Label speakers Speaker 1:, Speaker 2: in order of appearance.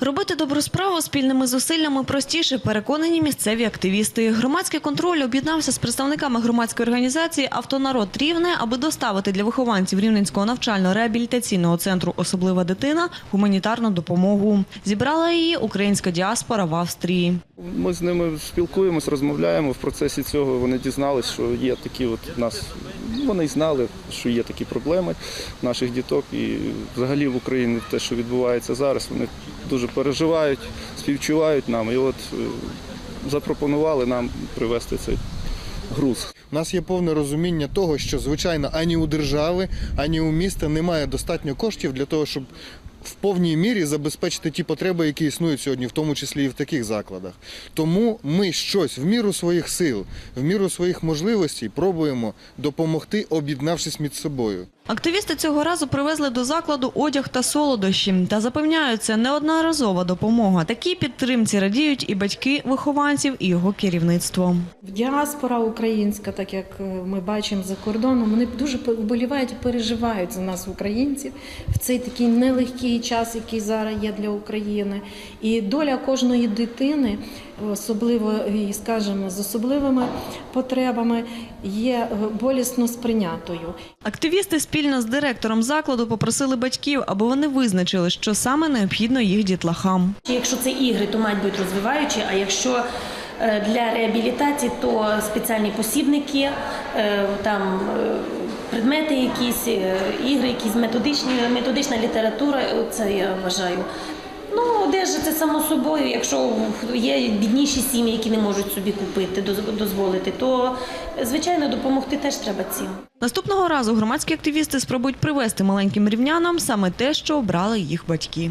Speaker 1: Робити добру справу спільними зусиллями простіше, переконані місцеві активісти. Громадський контроль об'єднався з представниками громадської організації Автонарод Рівне, аби доставити для вихованців Рівненського навчально-реабілітаційного центру Особлива дитина гуманітарну допомогу. Зібрала її українська діаспора в Австрії.
Speaker 2: Ми з ними спілкуємось, розмовляємо. В процесі цього вони дізнались, що є такі от нас. Вони й знали, що є такі проблеми наших діток. І взагалі в Україні те, що відбувається зараз, вони дуже переживають, співчувають нам. І от е, запропонували нам привезти цей груз.
Speaker 3: У нас є повне розуміння того, що звичайно ані у держави, ані у міста немає достатньо коштів для того, щоб в повній мірі забезпечити ті потреби, які існують сьогодні, в тому числі і в таких закладах. Тому ми щось в міру своїх сил, в міру своїх можливостей пробуємо допомогти, об'єднавшись між собою.
Speaker 1: Активісти цього разу привезли до закладу одяг та солодощі та запевняють, це неодноразова допомога. Такій підтримці радіють і батьки вихованців, і його керівництво.
Speaker 4: Діаспора українська, так як е, ми бачимо за кордоном, вони дуже вболівають і переживають за нас, українців, в цей такий нелегкий час, який зараз є для України. І доля кожної дитини, особливо скажімо, з особливими потребами, є е, болісно сприйнятою.
Speaker 1: Активісти спільно з директором закладу попросили батьків, аби вони визначили, що саме необхідно їх дітлахам.
Speaker 5: Якщо це ігри, то мають бути розвиваючі, а якщо е, для реабілітації, то спеціальні посібники, е, там е, предмети якісь, ігри, якісь методичні, методична література, це я вважаю. Ну, одежа це само собою. Якщо є бідніші сім'ї, які не можуть собі купити, доз- дозволити, то звичайно допомогти теж треба цим.
Speaker 1: Наступного разу громадські активісти спробують привезти маленьким рівнянам саме те, що обрали їх батьки.